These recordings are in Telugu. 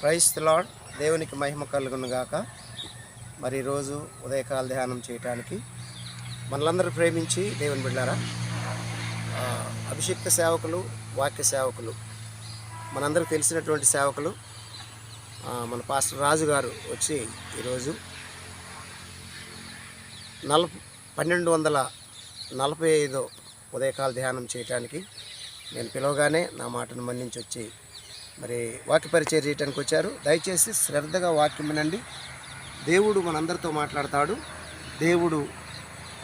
క్రైస్త లాడ్ దేవునికి మహిమ కలుగునుగాక. మరి రోజు ఉదయకాల ధ్యానం చేయటానికి మనలందరూ ప్రేమించి దేవుని బిడ్డారా అభిషిక్త సేవకులు వాక్య సేవకులు మనందరికి తెలిసినటువంటి సేవకులు మన పాస్టర్ రాజు గారు వచ్చి ఈరోజు నల పన్నెండు వందల నలభై ఐదో ఉదయకాల ధ్యానం చేయటానికి నేను పిలవగానే నా మాటను మన్నించి వచ్చి మరి వాక్య పరిచయం చేయడానికి వచ్చారు. దయచేసి శ్రద్ధగా వాక్యం వినండి. దేవుడు మనందరితో మాట్లాడతాడు. దేవుడు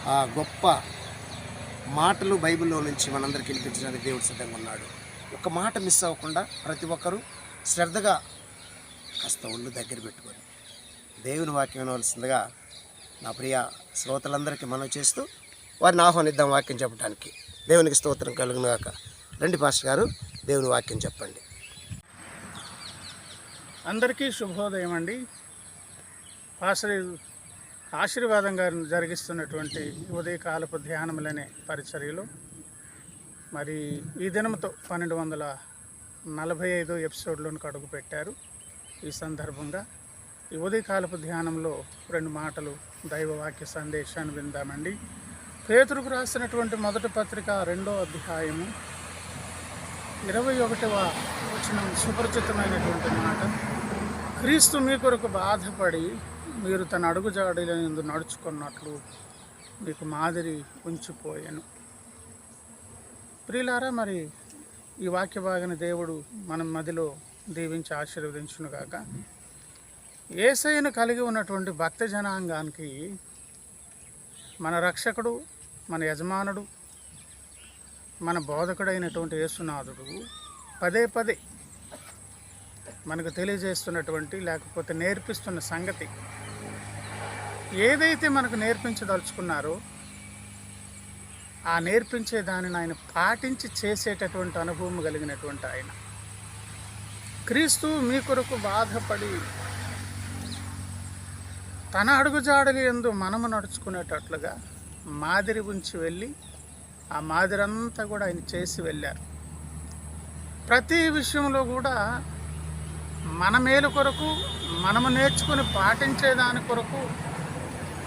ఆ గొప్ప మాటలు బైబిల్లో నుంచి మనందరికి వినిపించడానికి దేవుడు సిద్ధంగా ఉన్నాడు. ఒక మాట మిస్ అవ్వకుండా ప్రతి ఒక్కరూ శ్రద్ధగా కాస్త ఒళ్ళు దగ్గర పెట్టుకొని దేవుని వాక్యం వినవలసిందిగా నా ప్రియ శ్రోతలందరికీ మనం చేస్తూ వారిని ఆహ్వానిద్దాం వాక్యం చెప్పడానికి దేవునికి స్తోత్రం కలుగునుగాక రండి పాస్టర్ గారు దేవుని వాక్యం చెప్పండి. అందరికీ శుభోదయం అండి. ఆశ్రీ ఆశీర్వాదం గారు జరిగిస్తున్నటువంటి ఉదయకాలపు ధ్యానములనే పరిచర్యలు. మరి ఈ దినంతో పన్నెండు వందల నలభై ఐదు ఎపిసోడ్లను అడుగుపెట్టారు ఈ సందర్భంగా ఈ ఉదయకాలపు ధ్యానంలో రెండు మాటలు దైవవాక్య సందేశాన్ని విందామండి. పేతురుకు రాసినటువంటి మొదటి పత్రిక రెండో అధ్యాయము ఇరవై ఒకటవ వచ్చిన సుపరిచితమైనటువంటి మాట. క్రీస్తు మీ కొరకు బాధపడి మీరు తన అడుగుజాడలందు నడుచుకున్నట్లు మీకు మాదిరి ఉంచిపోయాను. ప్రియులారా మరి ఈ వాక్య భాగని దేవుడు మన మదిలో దీవించి ఆశీర్వదించునుగాక. ఏసైను కలిగి ఉన్నటువంటి భక్త జనాంగానికి మన రక్షకుడు మన యజమానుడు మన బోధకుడైనటువంటి యేసునాథుడు పదే పదే మనకు తెలియజేస్తున్నటువంటి లేకపోతే నేర్పిస్తున్న సంగతి. ఏదైతే మనకు నేర్పించదలుచుకున్నారో ఆ నేర్పించే దానిని ఆయన పాటించి చేసేటటువంటి అనుభవం కలిగినటువంటి ఆయన. క్రీస్తు మీ కొరకు బాధపడి తన అడుగుజాడలి ఎందు మనము నడుచుకునేటట్లుగా మాదిరి ఉంచి వెళ్ళి ఆ మాదిరి అంతా కూడా ఆయన చేసి వెళ్ళారు. ప్రతి విషయంలో కూడా మన మేలు కొరకు మనము నేర్చుకుని పాటించే దాని కొరకు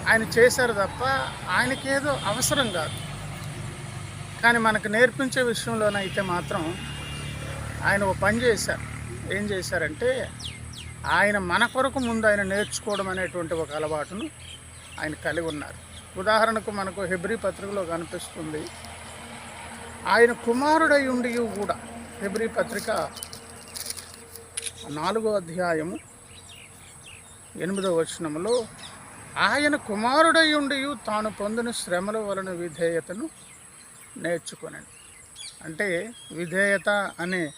ఆయన చేశారు తప్ప ఆయనకేదో అవసరం కాదు. కానీ మనకు నేర్పించే విషయంలోనైతే మాత్రం ఆయన ఒక పని చేశారు. ఏం చేశారంటే ఆయన మన కొరకు ముందు ఆయన నేర్చుకోవడం అనేటువంటి ఒక అలవాటును ఆయన కలిగి ఉన్నారు. ఉదాహరణకు మనకు హెబ్రి పత్రికలో కనిపిస్తుంది ఆయన కుమారుడై ఉండి కూడా హెబ్రి పత్రిక నాలుగో అధ్యాయము ఎనిమిదో వచనములో ఆయన కుమారుడై ఉండి తాను పొందిన శ్రమల వలన విధేయతను నేర్చుకొనండి అంటే విధేయత అనే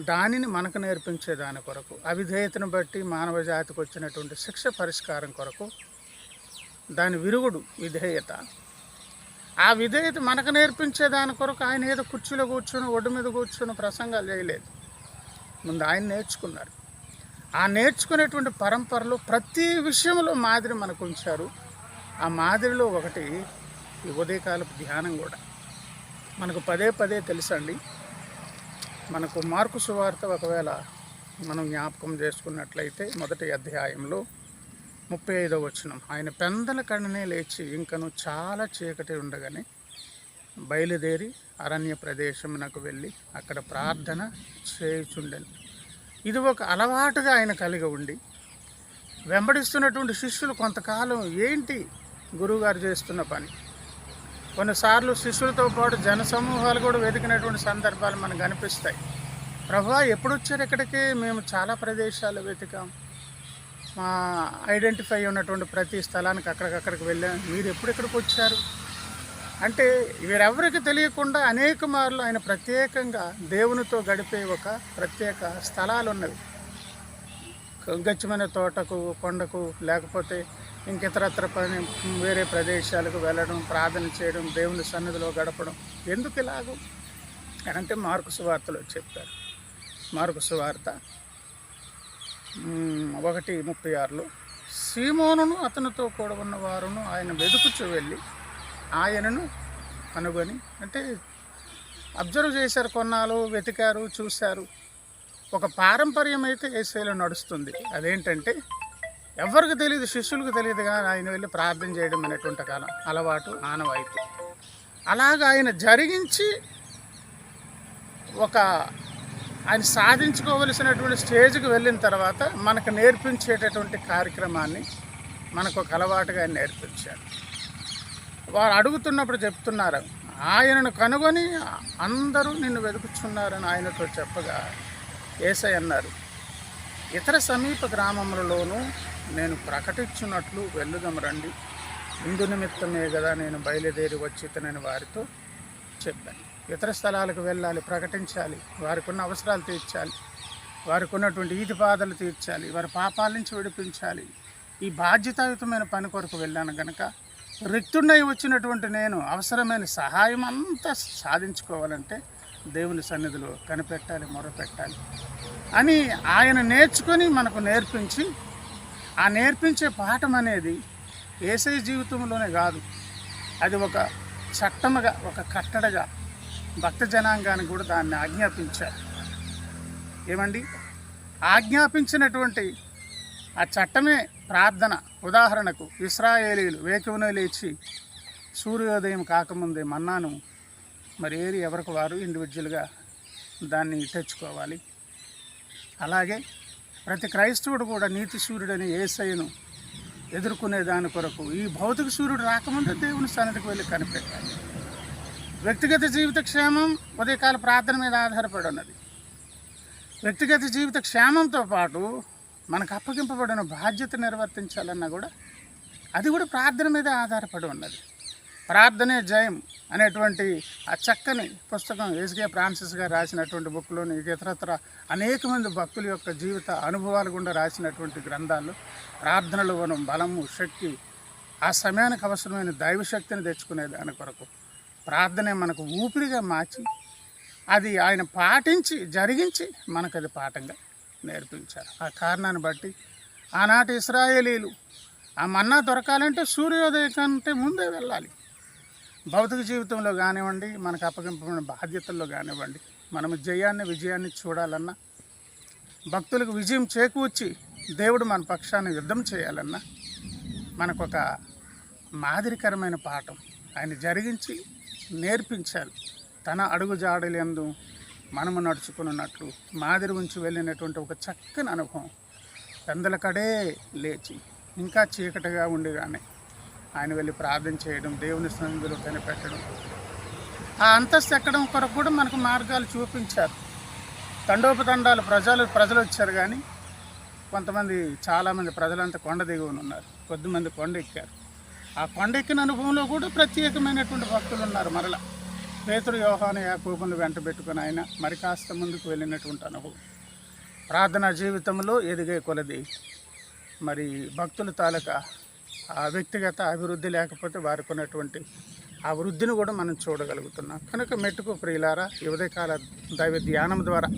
దానిని మనకు నేర్పించే దాని కొరకు అవిధేయతను బట్టి మానవ జాతికి వచ్చినటువంటి శిక్ష పరిష్కారం కొరకు దాని విరుగుడు విధేయత. ఆ విధేయత మనకు నేర్పించే దాని కొరకు ఆయన ఏదో కుర్చీలో కూర్చొని ఒడ్డు మీద కూర్చొని ప్రసంగాలు చేయలేదు. ముందు ఆయన నేర్చుకున్నారు ఆ నేర్చుకునేటువంటి పరంపరలో ప్రతి విషయంలో మాదిరి మనకు ఉంచారు. ఆ మాదిరిలో ఒకటి ఈ ఉదయకాలపు ధ్యానం కూడా. మనకు పదే పదే తెలుసండి. మనకు మార్కు సువార్త ఒకవేళ మనం జ్ఞాపకం చేసుకున్నట్లయితే మొదటి అధ్యాయంలో ముప్పై ఐదో వచనం. ఆయన పెందల కಣ್ಣనే లేచి ఇంకను చాలా చీకటి ఉండగానే బయలుదేరి అరణ్య ప్రదేశమునకు వెళ్ళి అక్కడ ప్రార్థన చేయుచుండెను. ఇది ఒక అలవాటుగా ఆయన కలిగి ఉండి వెంబడిస్తున్నటువంటి శిష్యులు కొంతకాలం ఏంటి గురువుగారు చేస్తున్న పని? కొన్నిసార్లు శిష్యులతో పాటు జన సమూహాలు కూడా వెతికినటువంటి సందర్భాలు మనకు కనిపిస్తాయి ప్రభా ఎప్పుడు వచ్చారు ఇక్కడికి? మేము చాలా ప్రదేశాలు వెతికాం. మా ఐడెంటిఫై ఉన్నటువంటి ప్రతి స్థలానికి అక్కడికక్కడికి వెళ్ళాం. మీరు ఎప్పుడు ఇక్కడికి వచ్చారు? అంటే వీరెవరికి తెలియకుండా అనేక మార్లు ఆయన ప్రత్యేకంగా దేవునితో గడిపే ఒక ప్రత్యేక స్థలాలు ఉన్నవి గచ్చిమైన తోటకు కొండకు లేకపోతే ఇంకితరత్ర పని వేరే ప్రదేశాలకు వెళ్ళడం ప్రార్థన చేయడం దేవుని సన్నిధిలో గడపడం. ఎందుకు ఇలాగ? అంటే మార్కు సువార్తలో చెప్పారు. మార్కు సువార్త ఒకటి ముప్పై ఆరులో సీమోనును అతనితో కూడా ఉన్న వారును ఆయన వెతుకుచూ వెళ్ళి ఆయనను కనుగొని అంటే అబ్జర్వ్ చేశారు కొన్నాళ్ళు వెతికారు చూశారు. ఒక పారంపర్యం అయితే ఏసైలో నడుస్తుంది. అదేంటంటే ఎవరికి తెలియదు శిష్యులకు తెలియదు కానీ ఆయన వెళ్ళి ప్రార్థన చేయడం అనేటువంటి కాలం అలవాటు ఆనవాయితీ. అలాగ ఆయన జరిగించి ఒక ఆయన సాధించుకోవలసినటువంటి స్టేజ్కి వెళ్ళిన తర్వాత మనకు నేర్పించేటటువంటి కార్యక్రమాన్ని మనకు ఒక అలవాటుగా ఆయన నేర్పించారు. వారు అడుగుతున్నప్పుడు చెప్తున్నారు. ఆయనను కనుగొని అందరూ నిన్ను వెతుకుచున్నారని ఆయనతో చెప్పగా ఏసై అన్నారు ఇతర సమీప గ్రామములలోనూ నేను ప్రకటించున్నట్లు వెళ్ళుదాం రండి. ఇందు నిమిత్తమే కదా నేను బయలుదేరి వచ్చితనని వారితో చెప్పాను. ఇతర స్థలాలకు వెళ్ళాలి ప్రకటించాలి వారికి ఉన్న అవసరాలు తీర్చాలి వారికి ఉన్నటువంటి ఈతి బాధలు తీర్చాలి వారి పాపాల నుంచి విడిపించాలి. ఈ బాధ్యతాయుతమైన పని కొరకు వెళ్ళాను గనక రిక్తున్నై వచ్చినటువంటి నేను అవసరమైన సహాయం అంతా సాధించుకోవాలంటే దేవుని సన్నిధిలో కనిపెట్టాలి మొరపెట్టాలి అని ఆయన నేర్చుకొని మనకు నేర్పించి ఆ నేర్పించే పాఠం అనేది ఏసై జీవితంలోనే కాదు. అది ఒక చట్టముగా ఒక కట్టడగా భక్త జనాంగానికి కూడా దాన్ని ఆజ్ఞాపించారు. ఏమండి? ఆజ్ఞాపించినటువంటి ఆ చట్టమే ప్రార్థన. ఉదాహరణకు ఇస్రాయేలీలు వేకువను లేచి సూర్యోదయం కాకముందే మన్నాను మరి ఏరి ఎవరికి వారు ఇండివిజువల్గా దాన్ని తెచ్చుకోవాలి. అలాగే ప్రతి క్రైస్తవుడు కూడా నీతి సూర్యుడని ఏసయ్యను ఎదుర్కొనే దాని కొరకు ఈ భౌతిక సూర్యుడు రాకముందే దేవుని సన్నిధికి వెళ్ళి కనిపెట్టాలి. వ్యక్తిగత జీవిత క్షేమం ఉదయకాల ప్రార్థన మీద ఆధారపడి ఉన్నది. వ్యక్తిగత జీవిత క్షేమంతో పాటు మనకు అప్పగింపబడిన బాధ్యత నిర్వర్తించాలన్నా కూడా అది కూడా ప్రార్థన మీద ఆధారపడి ఉన్నది. ప్రార్థనే జయం అనేటువంటి ఆ చక్కని పుస్తకం ఎస్కే ఫ్రాన్సిస్ గారు రాసినటువంటి బుక్లోని ఇతరత్ర అనేక మంది భక్తుల యొక్క జీవిత అనుభవాలు గుండా రాసినటువంటి గ్రంథాలు. ప్రార్థనలు మనం బలము శక్తి ఆ సమయానికి అవసరమైన దైవశక్తిని తెచ్చుకునే దాని కొరకు ప్రార్థనే మనకు ఊపిరిగా మార్చి అది ఆయన పాటించి జరిగించి మనకు అది పాఠంగా నేర్పించారు. ఆ కారణాన్ని బట్టి ఆనాటి ఇస్రాయేలీలు ఆ మన్నా దొరకాలంటే సూర్యోదయం కంటే ముందే వెళ్ళాలి. భౌతిక జీవితంలో కానివ్వండి మనకు అప్పగింపబడిన బాధ్యతల్లో కానివ్వండి మనం జయాన్ని విజయాన్ని చూడాలన్నా భక్తులకు విజయం చేకూర్చి దేవుడు మన పక్షాన్ని యుద్ధం చేయాలన్నా మనకు ఒక మాదిరికరమైన పాఠం ఆయన జరిగించి నేర్పించాలి తన అడుగు జాడలందు మనము నడుచుకున్నట్లు మాదిరి ఉంచి వెళ్ళినటువంటి ఒక చక్కని అనుభవం. పెందల కడే లేచి ఇంకా చీకటిగా ఉండగానే ఆయన వెళ్ళి ప్రార్థన చేయడం దేవుని సన్నిధిలో కనిపెట్టడం. ఆ అంతస్తు ఎక్కడం కొరకు కూడా మనకు మార్గాలు చూపించారు. తండోపతండాలు ప్రజలు ప్రజలు వచ్చారు కానీ కొంతమంది చాలామంది ప్రజలంతా కొండ దిగువన ఉన్నారు. కొద్దిమంది కొండ ఎక్కారు. ఆ కొండ ఎక్కిన అనుభవంలో కూడా ప్రత్యేకమైనటువంటి భక్తులు ఉన్నారు మరలా. పేతుడు వ్యవహాన యాకోబును వెంట పెట్టుకుని ఆయన మరి కాస్త ముందుకు వెళ్ళినటువంటి అనుభవం. ప్రార్థనా జీవితంలో ఎదిగే కొలది. మరి భక్తుల తాలూకా ఆ వ్యక్తిగత అభివృద్ధి లేకపోతే వారికి ఉన్నటువంటి ఆ వృద్ధిని కూడా మనం చూడగలుగుతున్నాం. కనుక మెట్టుకు ప్రియులారా యువదకాల దైవ ధ్యానం ద్వారా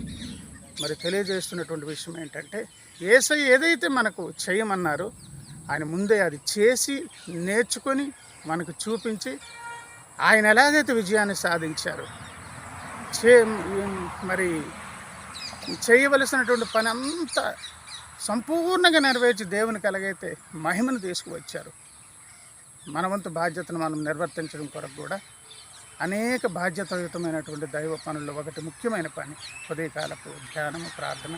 మరి తెలియజేస్తున్నటువంటి విషయం ఏంటంటే ఏసై ఏదైతే మనకు చేయమన్నారో ఆయన ముందే అది చేసి నేర్చుకొని మనకు చూపించి ఆయన ఎలాగైతే విజయాన్ని సాధించారు చే మరి చేయవలసినటువంటి పని అంతా సంపూర్ణంగా నెరవేర్చి దేవుని కలగైతే మహిమను తీసుకువచ్చారు మనవంతు బాధ్యతను మనం నిర్వర్తించడం కొరకు కూడా అనేక బాధ్యతాయుతమైనటువంటి దైవ పనుల్లో ఒకటి ముఖ్యమైన పని ఉదయకాలపు ధ్యానము ప్రార్థన.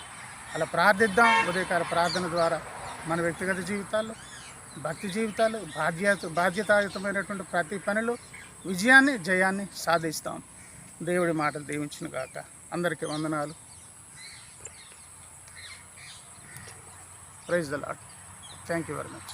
అలా ప్రార్థిద్దాం. ఉదయకాల ప్రార్థన ద్వారా మన వ్యక్తిగత జీవితాల్లో భక్తి జీవితాలు బాధ్యత బాధ్యతాయుతమైనటువంటి ప్రతి పనులు విజయాన్ని జయాన్ని సాధిస్తాం. దేవుడి మాటలు దీవించిన గాక. అందరికీ వందనాలు. Praise the Lord thank you very much